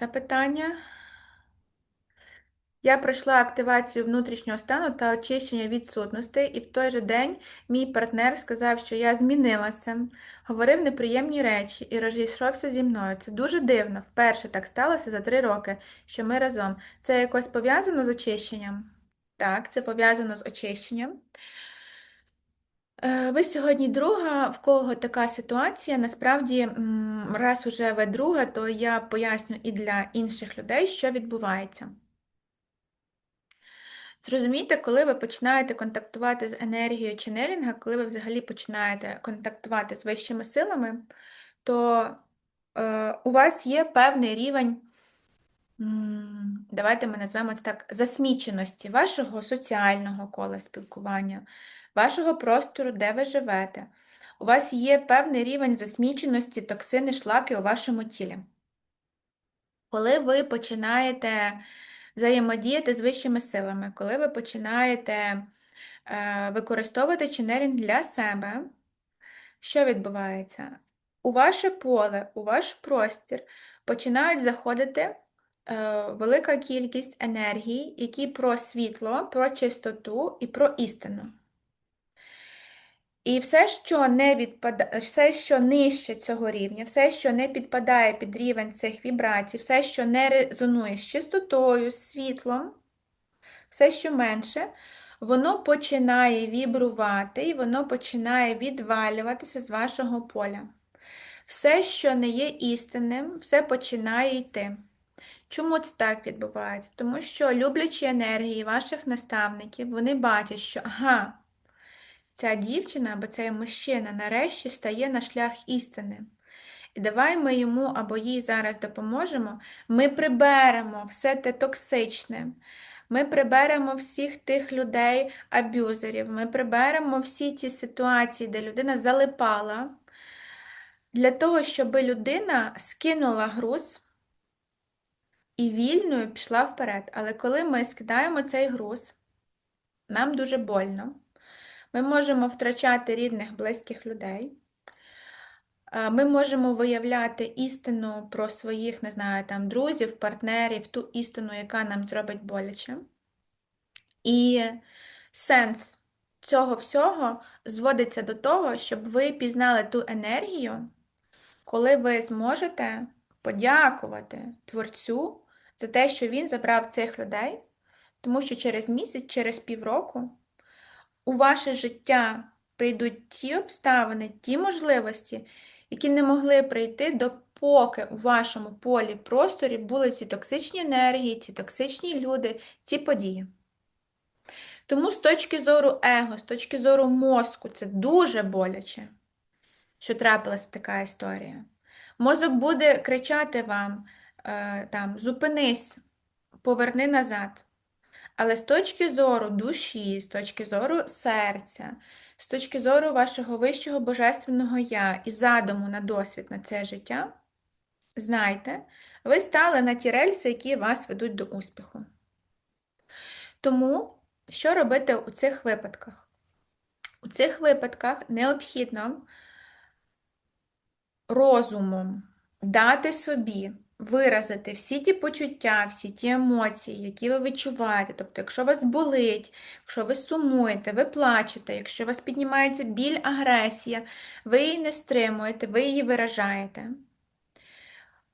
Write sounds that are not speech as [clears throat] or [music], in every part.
запитання. Я пройшла активацію внутрішнього стану та очищення відсутностей, і в той же день мій партнер сказав, що я змінилася, говорив неприємні речі і розійшовся зі мною. Це дуже дивно. Вперше так сталося за три роки, що ми разом. Це якось пов'язано з очищенням? Так, це пов'язано з очищенням. Е, Ви сьогодні друга, в кого така ситуація. Насправді, раз уже ви друга, то я поясню і для інших людей, що відбувається. Зрозумійте, коли ви починаєте контактувати з енергією ченелінга, коли ви взагалі починаєте контактувати з вищими силами, то е, у вас є певний рівень, давайте ми назвемо це так, засміченості вашого соціального кола спілкування, вашого простору, де ви живете. У вас є певний рівень засміченості, токсини, шлаки у вашому тілі. Коли ви починаєте взаємодіяти з вищими силами, коли ви починаєте е, використовувати ченелінг для себе, що відбувається? У ваше поле, у ваш простір починають заходити е, велика кількість енергій, які про світло, про чистоту і про істину. І все, що не відпада... все, що нижче цього рівня, все, що не підпадає під рівень цих вібрацій, все, що не резонує з чистотою, з світлом, все, що менше, воно починає вібрувати і воно починає відвалюватися з вашого поля. Все, що не є істинним, все починає йти. Чому це так відбувається? Тому що люблячі енергії ваших наставників, вони бачать, що ага, ця дівчина або цей мужчина нарешті стає на шлях істини. І давай ми йому або їй зараз допоможемо, ми приберемо все те токсичне, ми приберемо всіх тих людей, аб'юзерів, ми приберемо всі ті ситуації, де людина залипала, для того, щоб людина скинула груз і вільною пішла вперед. Але коли ми скидаємо цей груз, нам дуже больно. Ми можемо втрачати рідних, близьких людей. Ми можемо виявляти істину про своїх, не знаю, там, друзів, партнерів, ту істину, яка нам зробить боляче. І сенс цього всього зводиться до того, щоб ви пізнали ту енергію, коли ви зможете подякувати Творцю за те, що він забрав цих людей, тому що через місяць, через півроку у ваше життя прийдуть ті обставини, ті можливості, які не могли прийти, допоки у вашому полі просторі були ці токсичні енергії, ці токсичні люди, ці події. Тому з точки зору его, з точки зору мозку, це дуже боляче, що трапилася така історія. Мозок буде кричати вам, е, там, зупинись, поверни назад. Але з точки зору душі, з точки зору серця, з точки зору вашого вищого божественного я і задуму на досвід на це життя, знайте, ви стали на ті рельси, які вас ведуть до успіху. Тому, що робити у цих випадках? У цих випадках необхідно розумом дати собі виразити всі ті почуття, всі ті емоції, які ви відчуваєте. Тобто, якщо вас болить, якщо ви сумуєте, ви плачете, якщо у вас піднімається біль, агресія, ви її не стримуєте, ви її виражаєте.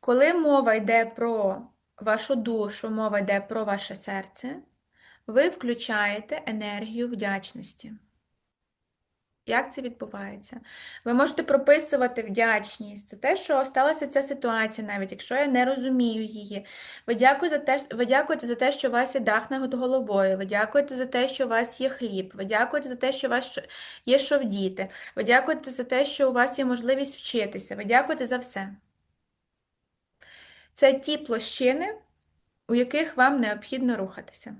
Коли мова йде про вашу душу, мова йде про ваше серце, ви включаєте енергію вдячності. Як це відбувається? Ви можете прописувати вдячність за те, що сталася ця ситуація, навіть якщо я не розумію її. Ви дякуєте за те, ви дякуєте за те, що у вас є дах над головою, ви дякуєте за те, що у вас є хліб, ви дякуєте за те, що у вас є що вдіти, ви дякуєте за те, що у вас є можливість вчитися, ви дякуєте за все. Це ті площини, у яких вам необхідно рухатися.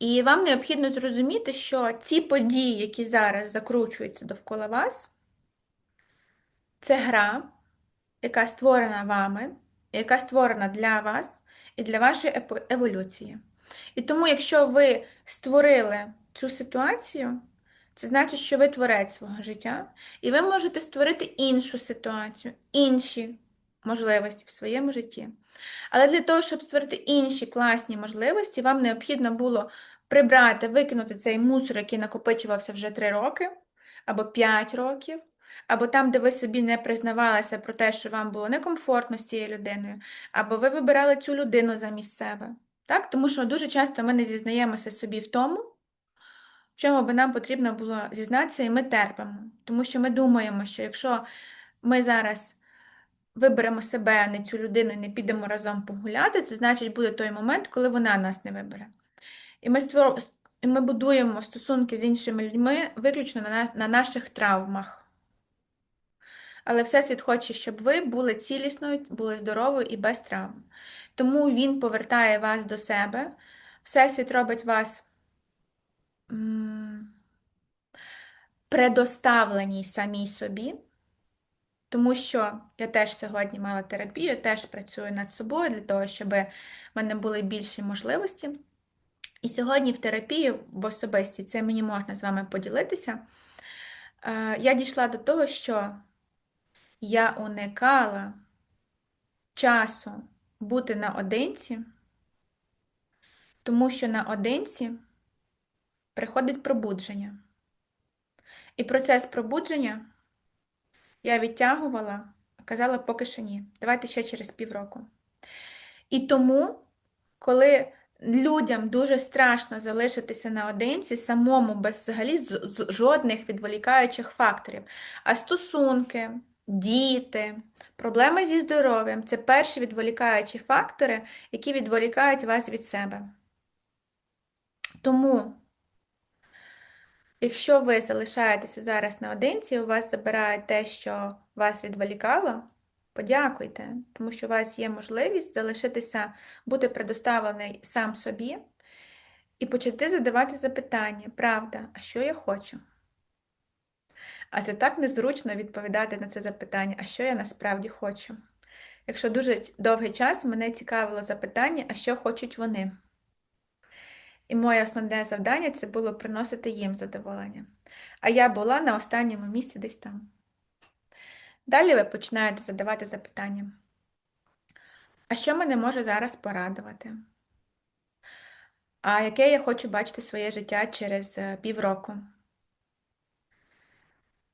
І вам необхідно зрозуміти, що ці події, які зараз закручуються довкола вас, це гра, яка створена вами, яка створена для вас і для вашої еволюції. І тому, якщо ви створили цю ситуацію, це значить, що ви творець свого життя, і ви можете створити іншу ситуацію, інші можливості в своєму житті. Але для того, щоб створити інші класні можливості, вам необхідно було прибрати, викинути цей мусор, який накопичувався вже 3 роки або 5 років, або там, де ви собі не признавалися про те, що вам було некомфортно з цією людиною, або ви вибирали цю людину замість себе. Так? Тому що дуже часто ми не зізнаємося собі в тому, в чому би нам потрібно було зізнатися, і ми терпимо. Тому що ми думаємо, що якщо ми зараз виберемо себе, а не цю людину, і не підемо разом погуляти, це значить буде той момент, коли вона нас не вибере. І ми створ... і ми будуємо стосунки з іншими людьми виключно на, на наших травмах. Але Всесвіт хоче, щоб ви були цілісною, були здоровою і без травм. Тому Він повертає вас до себе. Всесвіт робить вас м, предоставлені самій собі. Тому що я теж сьогодні мала терапію, теж працюю над собою для того, щоб в мене були більші можливості. І сьогодні в терапії, в особисті, це мені можна з вами поділитися. е, Я дійшла до того, що я уникала часу бути наодинці, тому що наодинці приходить пробудження. І процес пробудження я відтягувала, казала поки що ні. Давайте ще через півроку. І тому, коли людям дуже страшно залишитися наодинці, самому без взагалі з- жодних відволікаючих факторів, а стосунки, діти, проблеми зі здоров'ям це перші відволікаючі фактори, які відволікають вас від себе. Тому Якщо ви залишаєтеся зараз наодинці, у вас забирають те, що вас відволікало, подякуйте, тому що у вас є можливість залишитися, бути предоставлений сам собі і почати задавати запитання, правда, а що я хочу? А це так незручно відповідати на це запитання, а що я насправді хочу. Якщо дуже довгий час мене цікавило запитання, а що хочуть вони. І моє основне завдання це було приносити їм задоволення. А я була на останньому місці десь там. Далі ви починаєте задавати запитання. А що мене може зараз порадувати? А яке я хочу бачити своє життя через е, півроку?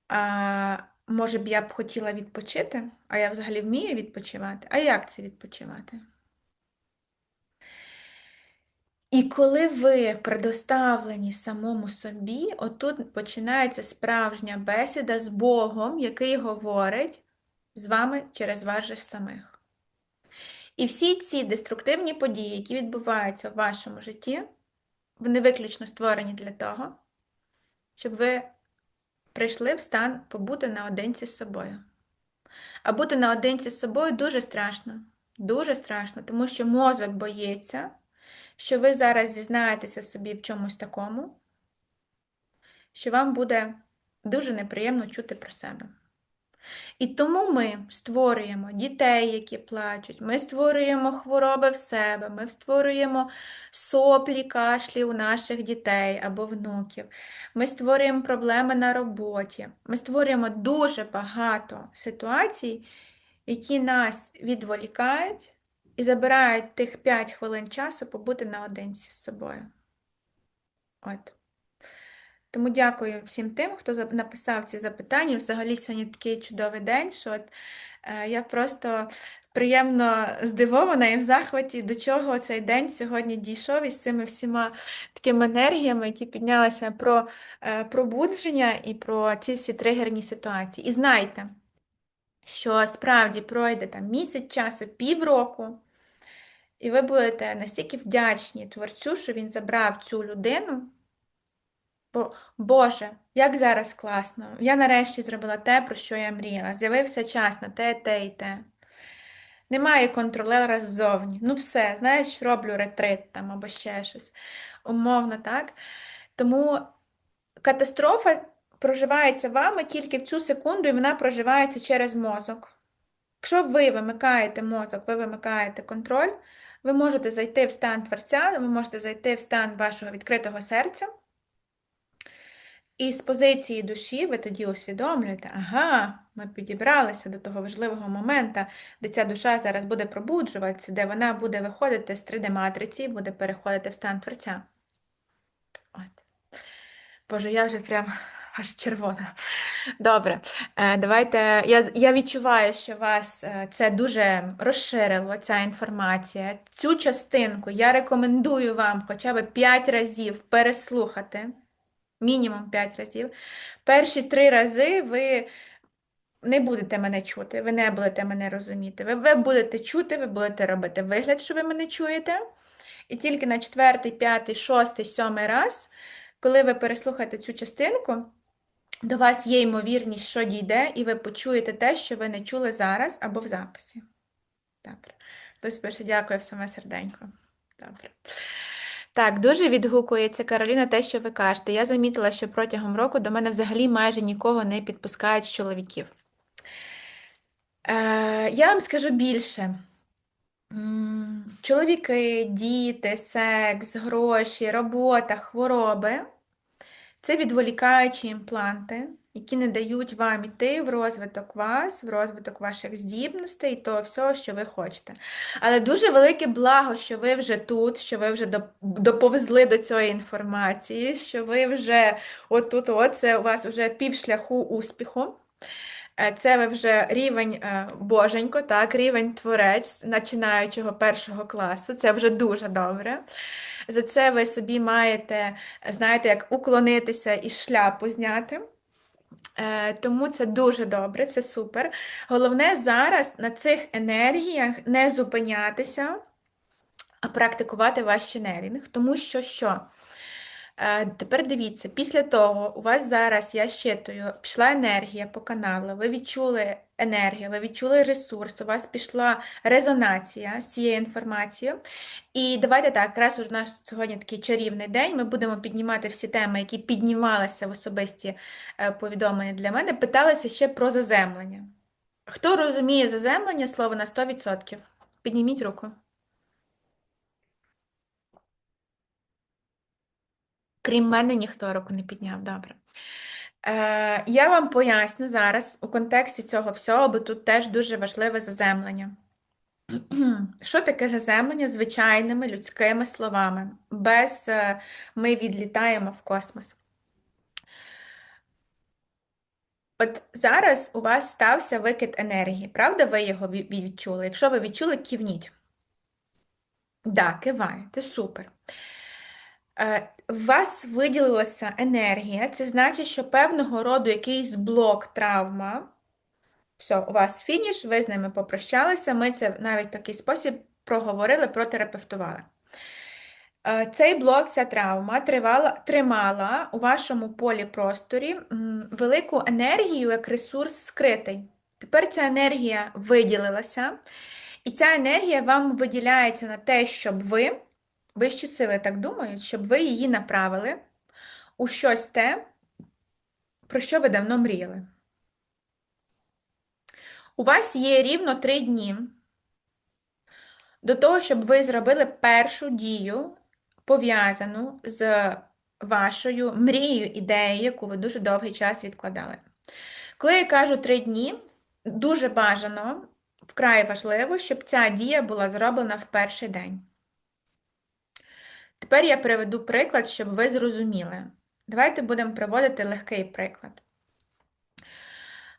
А може б я б хотіла відпочити? А я взагалі вмію відпочивати? А як це відпочивати? І коли ви предоставлені самому собі, отут починається справжня бесіда з Богом, який говорить з вами через вас самих. І всі ці деструктивні події, які відбуваються в вашому житті, вони виключно створені для того, щоб ви прийшли в стан побути наодинці з собою. А бути наодинці з собою дуже страшно. Дуже страшно, тому що мозок боїться що ви зараз зізнаєтеся собі в чомусь такому, що вам буде дуже неприємно чути про себе. І тому ми створюємо дітей, які плачуть, ми створюємо хвороби в себе, ми створюємо соплі, кашлі у наших дітей або внуків, ми створюємо проблеми на роботі, ми створюємо дуже багато ситуацій, які нас відволікають і забирають тих 5 хвилин часу побути наодинці з собою. От. Тому дякую всім тим, хто написав ці запитання. Взагалі, сьогодні такий чудовий день, що от, е, я просто приємно здивована і в захваті, до чого цей день сьогодні дійшов із цими всіма такими енергіями, які піднялися про е, пробудження і про ці всі тригерні ситуації. І знайте, що справді пройде там місяць часу, півроку. І ви будете настільки вдячні творцю, що він забрав цю людину. Бо, Боже, як зараз класно! Я нарешті зробила те, про що я мріяла. З'явився час на те, те і те. Немає контролера ззовні. Ну, все, знаєш, роблю ретрит там або ще щось. Умовно, так? Тому катастрофа проживається вами тільки в цю секунду, і вона проживається через мозок. Якщо ви вимикаєте мозок, ви вимикаєте контроль. Ви можете зайти в стан творця, ви можете зайти в стан вашого відкритого серця І з позиції душі ви тоді усвідомлюєте, ага, ми підібралися до того важливого моменту, де ця душа зараз буде пробуджуватися, де вона буде виходити з 3D-матриці, буде переходити в стан творця. От. Боже, я вже прям аж червона. Добре, е, давайте. Я, я відчуваю, що вас е, це дуже розширило, ця інформація. Цю частинку я рекомендую вам хоча б 5 разів переслухати. Мінімум 5 разів. Перші три рази ви не будете мене чути, ви не будете мене розуміти. Ви, ви будете чути, ви будете робити вигляд, що ви мене чуєте. І тільки на четвертий, п'ятий, шостий, сьомий раз, коли ви переслухаєте цю частинку, до вас є ймовірність, що дійде, і ви почуєте те, що ви не чули зараз або в записі. Добре. Хтось пише, дякую саме серденько. Добре. Так, дуже відгукується Кароліна те, що ви кажете. Я замітила, що протягом року до мене взагалі майже нікого не підпускають з чоловіків. Е, я вам скажу більше. Чоловіки, діти, секс, гроші, робота, хвороби це відволікаючі імпланти, які не дають вам іти в розвиток вас, в розвиток ваших здібностей і того всього, що ви хочете. Але дуже велике благо, що ви вже тут, що ви вже доповзли до цієї інформації, що ви вже отут, от це у вас вже півшляху успіху. Е, Це ви вже рівень е, боженько, так, рівень творець починаючого першого класу. Це вже дуже добре. За це ви собі маєте, знаєте, як уклонитися і шляпу зняти. Е, Тому це дуже добре, це супер. Головне зараз на цих енергіях не зупинятися, а практикувати ваш ченелінг, тому що що? Е, Тепер дивіться, після того у вас зараз, я щитую, пішла енергія по каналу, ви відчули енергію, ви відчули ресурс, у вас пішла резонація з цією інформацією. І давайте так, якраз у нас сьогодні такий чарівний день, ми будемо піднімати всі теми, які піднімалися в особисті е, повідомлення для мене, питалися ще про заземлення. Хто розуміє заземлення слово на 100%? Підніміть руку. Крім мене, ніхто руку не підняв, добре. Е, я вам поясню зараз у контексті цього всього, бо тут теж дуже важливе заземлення. [clears throat] Що таке заземлення звичайними людськими словами? Без е, ми відлітаємо в космос. От зараз у вас стався викид енергії, правда, ви його відчули? Якщо ви відчули, кивніть. Да, киваєте, супер. Е, У вас виділилася енергія, це значить, що певного роду якийсь блок, травма. Все, у вас фініш, ви з ними попрощалися. Ми це навіть в такий спосіб проговорили, протерапевтували. Е, Цей блок, ця травма тривала, тримала у вашому полі просторі велику енергію як ресурс скритий. Тепер ця енергія виділилася, і ця енергія вам виділяється на те, щоб ви, вищі сили так думають, щоб ви її направили у щось те, про що ви давно мріяли. У вас є рівно три дні до того, щоб ви зробили першу дію, пов'язану з вашою мрією, ідеєю, яку ви дуже довгий час відкладали. Коли я кажу три дні, дуже бажано, вкрай важливо, щоб ця дія була зроблена в перший день. Тепер я приведу приклад, щоб ви зрозуміли. Давайте будемо приводити легкий приклад.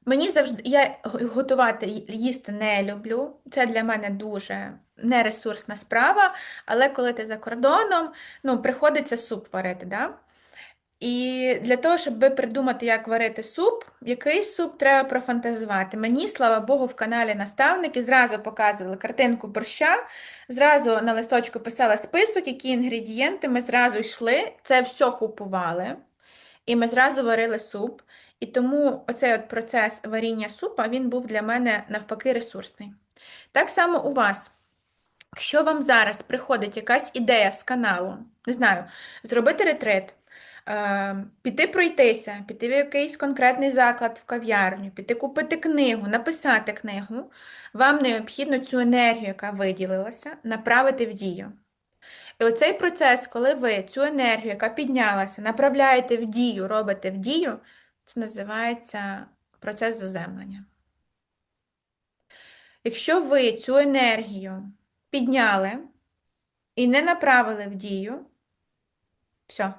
Мені завжди я готувати їсти не люблю. Це для мене дуже нересурсна справа, але коли ти за кордоном, ну, приходиться суп варити. Да? І для того, щоб придумати, як варити суп, який суп треба профантазувати. Мені, слава Богу, в каналі наставники зразу показували картинку борща, зразу на листочку писала список, які інгредієнти, ми зразу йшли, це все купували, і ми зразу варили суп. І тому оцей от процес варіння супа, він був для мене навпаки ресурсний. Так само у вас. Якщо вам зараз приходить якась ідея з каналу, не знаю, зробити ретрит, піти пройтися, піти в якийсь конкретний заклад в кав'ярню, піти купити книгу, написати книгу, вам необхідно цю енергію, яка виділилася, направити в дію. І оцей процес, коли ви цю енергію, яка піднялася, направляєте в дію, робите в дію, це називається процес заземлення. Якщо ви цю енергію підняли і не направили в дію, все,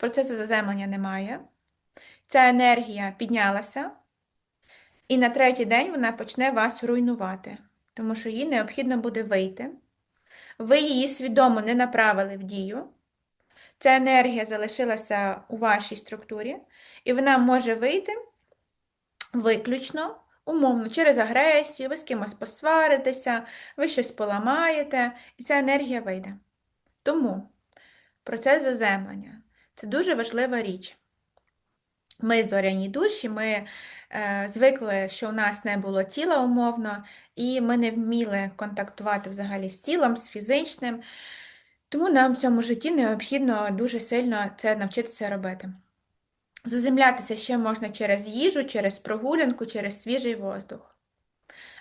процесу заземлення немає. Ця енергія піднялася, і на третій день вона почне вас руйнувати, тому що їй необхідно буде вийти. Ви її свідомо не направили в дію. Ця енергія залишилася у вашій структурі, і вона може вийти виключно, умовно, через агресію, ви з кимось посваритеся, ви щось поламаєте, і ця енергія вийде. Тому процес заземлення це дуже важлива річ. Ми зоряні душі, ми е, звикли, що у нас не було тіла умовно, і ми не вміли контактувати взагалі з тілом, з фізичним. Тому нам в цьому житті необхідно дуже сильно це навчитися робити. Заземлятися ще можна через їжу, через прогулянку, через свіжий воздух.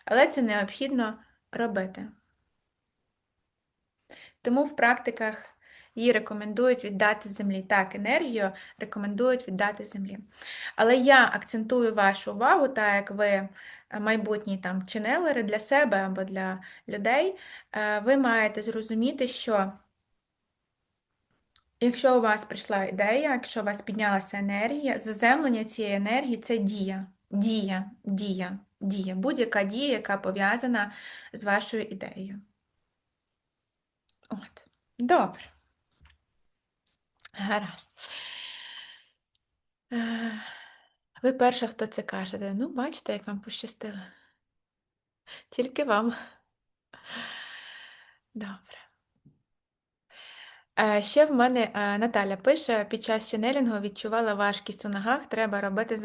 Але це необхідно робити. Тому в практиках її рекомендують віддати землі. Так, енергію рекомендують віддати землі. Але я акцентую вашу увагу, так як ви майбутні там ченелери для себе або для людей, е, ви маєте зрозуміти, що якщо у вас прийшла ідея, якщо у вас піднялася енергія, заземлення цієї енергії це дія. Дія, дія, дія. Будь-яка дія, яка пов'язана з вашою ідеєю. От. Добре. Гаразд. Е, Ви перша, хто це кажете. Ну, бачите, як вам пощастило. Тільки вам. Добре. Е, Ще в мене е, Наталя пише: під час ченелінгу відчувала важкість у ногах, треба робити